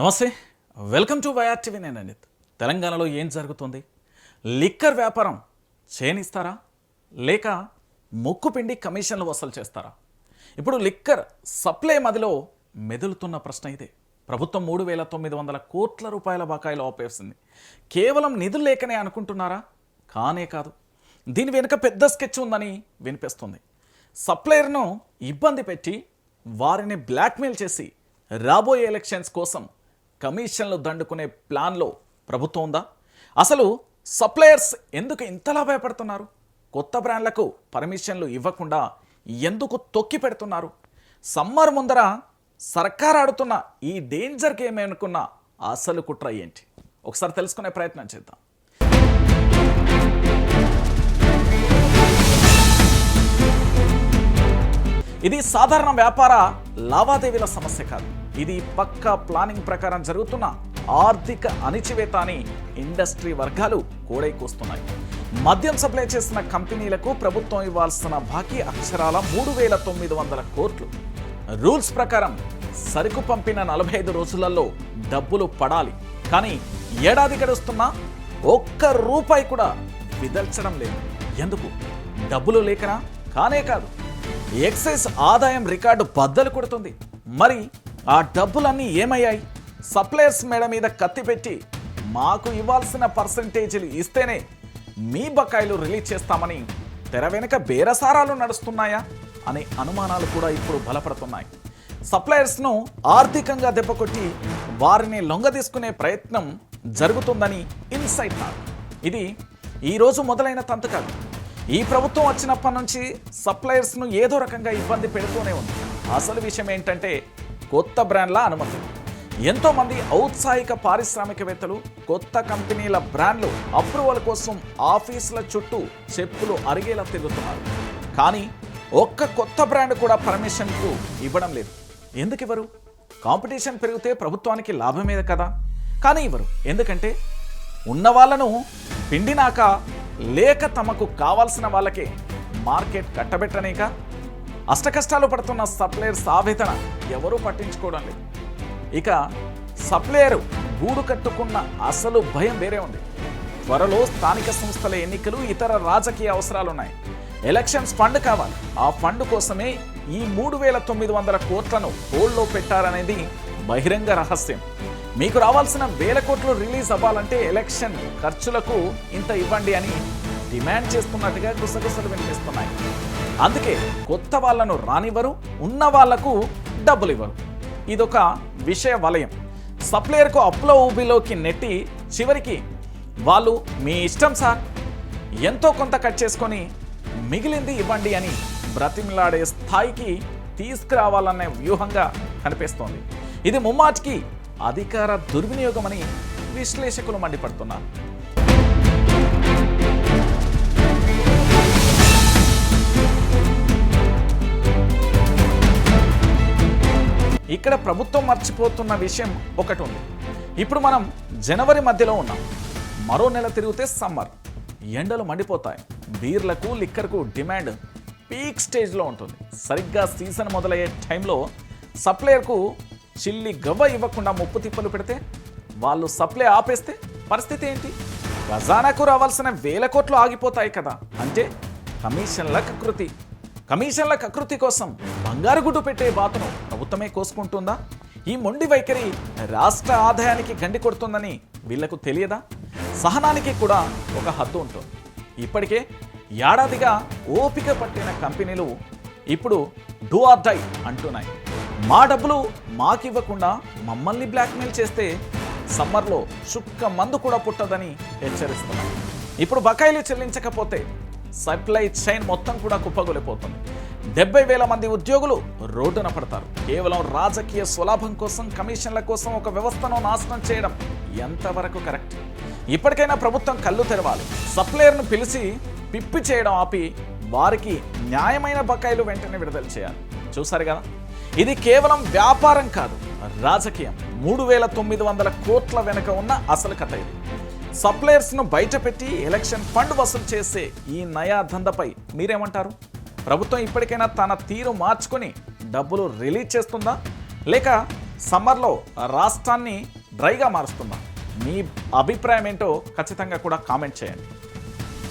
నమస్తే. Welcome to YR TV నేను అనిత్. తెలంగాణలో ఏం జరుగుతుంది? లిక్కర్ వ్యాపారం చేయనిస్తారా లేక ముక్కు పిండి కమిషన్లు వసూలు చేస్తారా? ఇప్పుడు లిక్కర్ సప్లై మదిలో మెదులుతున్న ప్రశ్న ఇదే. ప్రభుత్వం మూడు వేల తొమ్మిది వందల కోట్ల రూపాయల బకాయిలు ఆపేసింది. కేవలం నిధులు లేకనే అనుకుంటున్నారా? కానే కాదు. దీని వెనుక పెద్ద స్కెచ్ ఉందని వినిపిస్తుంది. సప్లయర్ను ఇబ్బంది పెట్టి వారిని బ్లాక్మెయిల్ చేసి రాబోయే ఎలక్షన్స్ కోసం కమిషన్లు దండుకునే ప్లాన్లో ప్రభుత్వం ఉందా? అసలు సప్లయర్స్ ఎందుకు ఇంతలా భయపడుతున్నారు? కొత్త బ్రాండ్లకు పర్మిషన్లు ఇవ్వకుండా ఎందుకు తొక్కి పెడుతున్నారు? సమ్మర్ ముందర సర్కార్ ఆడుతున్న ఈ డేంజర్ గేమ్ అనుకున్న అసలు కుట్ర ఏంటి? ఒకసారి తెలుసుకునే ప్రయత్నం చేద్దాం. ఇది సాధారణ వ్యాపార లావాదేవీల సమస్య కాదు. ఇది పక్కా ప్లానింగ్ ప్రకారం జరుగుతున్న ఆర్థిక అణిచివేత అని ఇండస్ట్రీ వర్గాలు కూడై కూస్తున్నాయి. మద్యం సప్లై చేసిన కంపెనీలకు ప్రభుత్వం ఇవ్వాల్సిన బాకీ అక్షరాల మూడు వేల తొమ్మిది వందల కోట్లు. రూల్స్ ప్రకారం సరుకు పంపిన నలభై ఐదు రోజులలో డబ్బులు పడాలి. కానీ ఏడాది గడుస్తున్నా ఒక్క రూపాయి కూడా విదల్చడం లేదు. ఎందుకు? డబ్బులు లేకనా? కానే కాదు. ఎక్సైజ్ ఆదాయం రికార్డు బద్దలు కొడుతుంది. మరి ఆ డబ్బులన్నీ ఏమయ్యాయి? సప్లయర్స్ మేడ మీద కత్తి పెట్టి మాకు ఇవ్వాల్సిన పర్సంటేజీలు ఇస్తేనే మీ బకాయిలు రిలీజ్ చేస్తామని తెర వెనుక బేరసారాలు నడుస్తున్నాయా? అనే అనుమానాలు కూడా ఇప్పుడు బలపడుతున్నాయి. సప్లయర్స్ను ఆర్థికంగా దెబ్బకొట్టి వారిని లొంగదీసుకునే ప్రయత్నం జరుగుతుందని ఇన్సైట్ నాకు. ఇది ఈరోజు మొదలైన తంతు కాదు. ఈ ప్రభుత్వం వచ్చినప్పటి నుంచి సప్లయర్స్ను ఏదో రకంగా ఇబ్బంది పెడుతూనే ఉంది. అసలు విషయం ఏంటంటే కొత్త బ్రాండ్ల అనుమతి. ఎంతోమంది ఔత్సాహిక పారిశ్రామికవేత్తలు కొత్త కంపెనీల బ్రాండ్లు అప్రూవల్ కోసం ఆఫీసుల చుట్టూ చెప్పులు అరిగేలా తిరుగుతున్నారు. కానీ ఒక్క కొత్త బ్రాండ్ కూడా పర్మిషన్కు ఇవ్వడం లేదు. ఎందుకు ఇవ్వరు కాంపిటీషన్ పెరిగితే ప్రభుత్వానికి లాభమేది కదా? కానీ ఇవ్వరు. ఎందుకంటే ఉన్న వాళ్ళను పిండినాక లేక తమకు కావాల్సిన వాళ్ళకే మార్కెట్ కట్టబెట్టనేక? అష్టకష్టాలు పడుతున్న సప్లయర్స్ ఆవేదన ఎవరూ పట్టించుకోవడం లేదు. ఇక సప్లయర్ గూడు కట్టుకున్న అసలు భయం వేరే ఉంది. త్వరలో స్థానిక సంస్థల ఎన్నికలు ఇతర రాజకీయ అవసరాలు ఉన్నాయి ఎలక్షన్స్ ఫండ్ కావాలి. ఆ ఫండ్ కోసమే ఈ మూడు వేల తొమ్మిది వందల కోట్లను హోల్డ్లో పెట్టారనేది బహిరంగ రహస్యం. మీకు రావాల్సిన వేల కోట్లు రిలీజ్ అవ్వాలంటే ఎలక్షన్ ఖర్చులకు ఇంత ఇవ్వండి అని డిమాండ్ చేస్తున్నట్టుగా గుసగుసలు వినిపిస్తున్నాయి. అందుకే కొత్త వాళ్ళను రానివ్వరు ఉన్న వాళ్ళకు డబ్బులు ఇవ్వరు. ఇదొక విషయ వలయం. సప్లయర్కు అప్లో ఊబిలోకి నెట్టి చివరికి వాళ్ళు మీ ఇష్టం సార్. ఎంతో కొంత కట్ చేసుకొని మిగిలింది ఇవ్వండి అని బ్రతిమిలాడే స్థాయికి తీసుకురావాలనే వ్యూహంగా కనిపిస్తోంది. ఇది ముమ్మాటికి అధికార దుర్వినియోగమని విశ్లేషకులు మండిపడుతున్నారు. ఇక్కడ ప్రభుత్వం మర్చిపోతున్న విషయం ఒకటి ఉంది ఇప్పుడు మనం జనవరి మధ్యలో ఉన్నాం. మరో నెల తిరిగితే సమ్మర్. ఎండలు మండిపోతాయి. బీర్లకు లిక్కర్కు డిమాండ్ పీక్ స్టేజ్లో ఉంటుంది. సరిగ్గా సీజన్ మొదలయ్యే టైంలో సప్లయర్కు చిల్లి గవ్వ ఇవ్వకుండా ముప్పు తిప్పలు పెడితే వాళ్ళు సప్లై ఆపేస్తే పరిస్థితి ఏంటి? ఖజానాకు రావాల్సిన వేల కోట్లు ఆగిపోతాయి కదా. అంటే కమిషన్ల కకృతి కమిషన్ల కకృతి కోసం బంగారు గుడ్డు పెట్టే బాతును ప్రభుత్వమే కోసుకుంటుందా? ఈ మొండి వైఖరి రాష్ట్ర ఆదాయానికి గండి కొడుతుందని వీళ్ళకు తెలియదా? సహనానికి కూడా ఒక హద్దు ఉంటుంది. ఇప్పటికే ఏడాదిగా ఓపిక పట్టిన కంపెనీలు ఇప్పుడు డూ ఆర్ డై అంటున్నాయి. మా డబ్బులు మాకివ్వకుండా మమ్మల్ని బ్లాక్మెయిల్ చేస్తే సమ్మర్లో చుక్క మందు కూడా పుట్టదని హెచ్చరిస్తున్నారు. ఇప్పుడు బకాయిలు చెల్లించకపోతే సప్లై చైన్ మొత్తం కూడా కుప్పగొలిపోతుంది. డెబ్బై వేల మంది ఉద్యోగులు రోడ్డున పడతారు. కేవలం రాజకీయ స్వలాభం కోసం కమిషన్ల కోసం ఒక వ్యవస్థను నాశనం చేయడం ఎంతవరకు కరెక్ట్? ఇప్పటికైనా ప్రభుత్వం కళ్ళు తెరవాలి. సప్లయర్ను పిలిచి పిప్పి చేయడం ఆపి వారికి న్యాయమైన బకాయిలు వెంటనే విడుదల చేయాలి. చూసారు కదా ఇది కేవలం వ్యాపారం కాదు. రాజకీయం. మూడు వేల తొమ్మిది వందల కోట్ల వెనుక ఉన్న అసలు కథ ఇది. సప్లయర్స్ను బయటపెట్టి ఎలక్షన్ ఫండ్ వసూలు చేసే ఈ నయా దందపై మీరేమంటారు? ప్రభుత్వం ఇప్పటికైనా తన తీరు మార్చుకొని డబ్బులు రిలీజ్ చేస్తుందా? లేక సమ్మర్లో రాష్ట్రాన్ని డ్రైగా మారుస్తుందా? మీ అభిప్రాయం ఏంటో ఖచ్చితంగా కూడా కామెంట్ చేయండి.